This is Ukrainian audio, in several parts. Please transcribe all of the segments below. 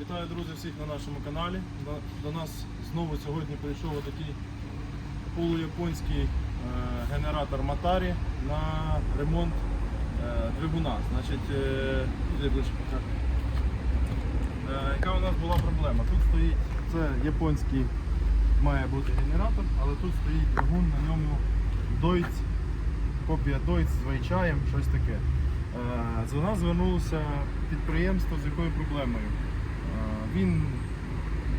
Вітаю, друзі, всіх на нашому каналі. До, нас знову сьогодні прийшов такий полуяпонський е, генератор Матарі на ремонт е, двигуна. Значить, е, ближче яка у нас була проблема? Тут стоїть, це японський має бути генератор, але тут стоїть двигун, на ньому Deutz, копія Deutz з вайчаєм, щось таке. До нас звернулося підприємство з якою проблемою. Він,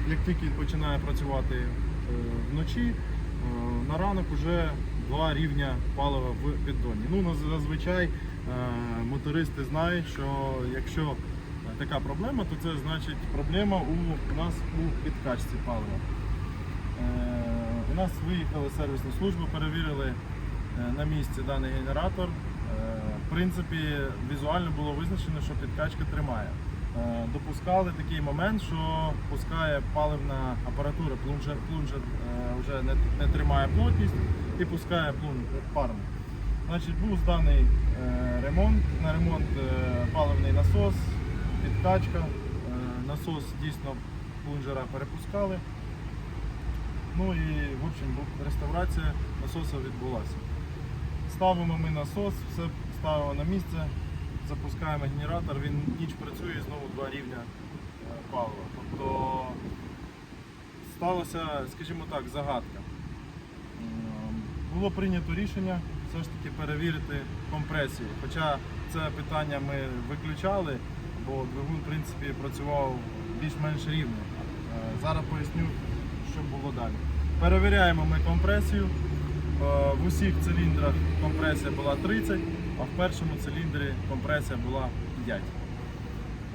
як тільки починає працювати е, вночі, е, на ранок вже два рівня палива в піддоні. Ну, зазвичай е, мотористи знають, що якщо така проблема, то це значить проблема у, нас у підкачці палива. У нас виїхали сервісні служби, перевірили на місці даний генератор. В принципі, візуально було визначено, що підкачка тримає. Е, Допускали такий момент, що пускає паливна апаратура, плунжер, плунжер е, вже не, не тримає плотність і пускає парну. Значить, був зданий е, ремонт, на ремонт паливний насос, підкачка. Е, Насос дійсно плунжера перепускали. Ну і в общем реставрація насоса відбулася. Ставимо ми насос, все ставимо на місце, запускаємо генератор, він ніч працює і знову два рівня е, палива. Тобто сталося, скажімо так, загадка. Було прийнято рішення все ж таки перевірити компресію. Хоча це питання ми виключали, бо двигун в принципі працював більш-менш рівно. Е, Зараз поясню, що було далі. Перевіряємо ми компресію. Е, В усіх циліндрах компресія була 30, а в першому циліндрі компресія була 5.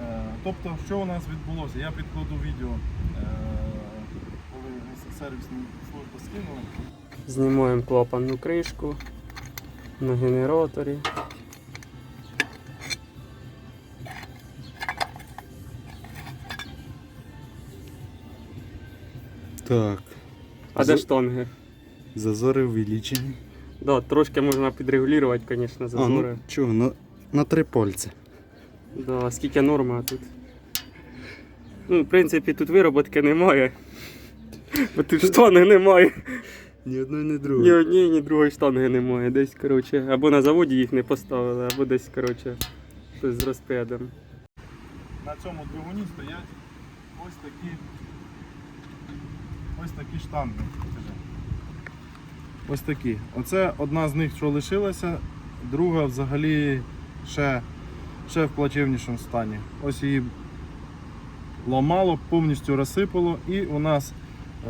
Е, Тобто, що у нас відбулося? Я підкладу відео, е, коли сервісні служби скинули. Знімаємо клапанну кришку на генераторі. Так, А де штанги? зазори увеличені. Да, трошки можна підрегулювати, звісно, А, ну зазори. чого, на, на три пальці. Да, скільки норма тут. Ну, в принципі, тут вироботки немає. Бо тут штанги немає. Ні одної, ні Ні однієї, ні другої штанги немає. Десь, коротше, або на заводі їх не поставили, або десь, коротше, хтось з розпедом. На цьому двигуні стоять ось такі ось такі штанги. Ось такі. Оце одна з них, що лишилася, друга взагалі ще, ще в плачевнішому стані. Ось її ламало, повністю розсипало, і у нас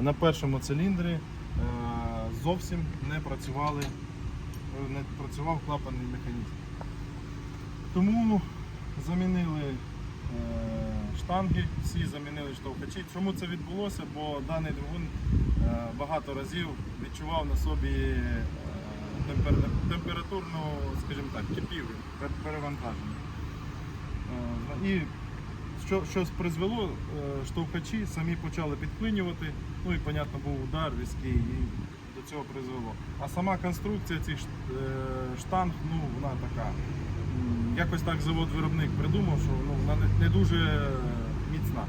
на першому циліндрі е, зовсім не працювали, е, не працював клапанний механізм. Тому замінили е, штанги, всі замінили штовхачі. Чому це відбулося? Бо даний двигун багато разів відчував на собі е, темпер- температурну, скажімо так, кипів, перевантаження. Е, І що, щось призвело, е, штовхачі самі почали підклинювати, ну і, понятно, був удар різкий і до цього призвело. А сама конструкція цих е, штанг, ну, вона така. Якось так завод-виробник придумав, що ну, вона не, дуже е, міцна.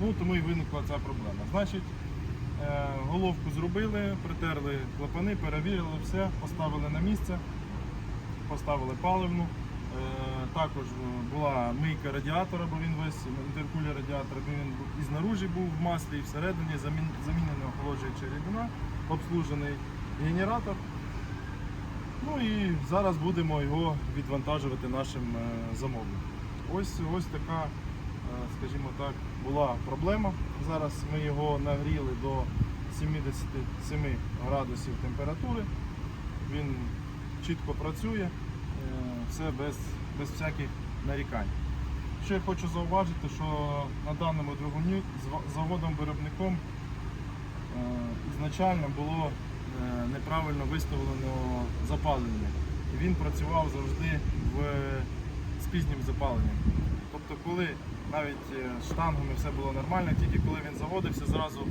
Ну, тому і виникла ця проблема. Значить, е, головку зробили, притерли клапани, перевірили все, поставили на місце, поставили паливну. Е, Також е, була мийка радіатора, бо він весь інтеркулер радіатора, він і знаружі був в маслі, і всередині замін, замінена охолоджуюча рідина, обслужений генератор. Ну і зараз будемо його відвантажувати нашим е, замовникам. Ось, ось така, е, скажімо так, була проблема. Зараз ми його нагріли до 77 градусів температури. Він чітко працює, е, все без, без всяких нарікань. Ще хочу зауважити, що на даному двигуні заводом-виробником е, ізначально було е, неправильно виставлено запалення. Він працював завжди в, з пізнім запаленням. Тобто, коли навіть е, з штангами все було нормально, тільки коли він заводився, зразу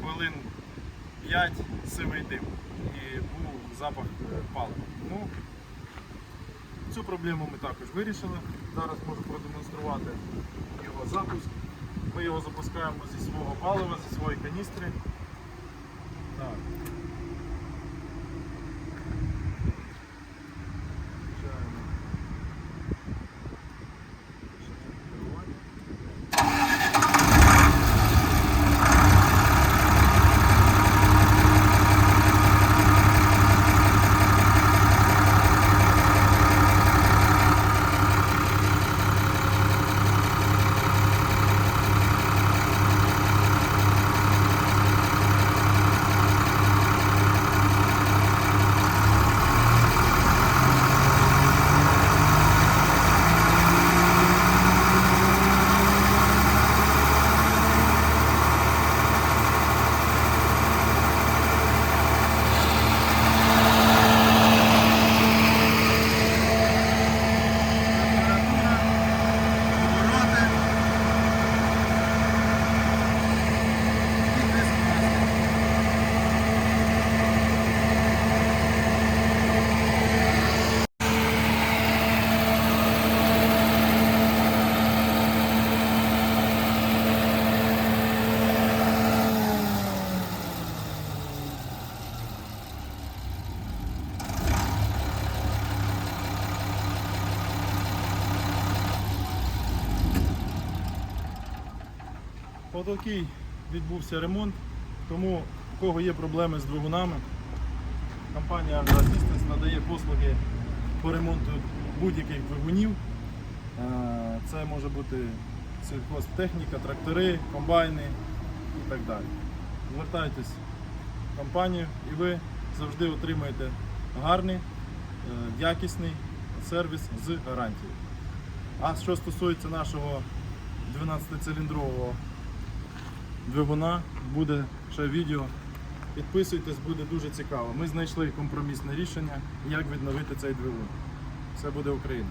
хвилин 5 сивий дим і був запах е, палива. Ну, Цю проблему ми також вирішили. Зараз можу продемонструвати його запуск. Ми його запускаємо зі свого палива, зі своєї каністри. Так. Отакий відбувся ремонт. Тому у кого є проблеми з двигунами, компанія Agro-Assistance надає послуги по ремонту будь-яких двигунів. Е, Це може бути сільхозтехніка, трактори, комбайни і так далі. Звертайтесь в компанію і ви завжди отримаєте гарний, е, якісний сервіс з гарантією. А що стосується нашого 12-циліндрового двигуна, буде ще відео. Підписуйтесь, буде дуже цікаво. Ми знайшли компромісне рішення, як відновити цей двигун. Все буде Україна.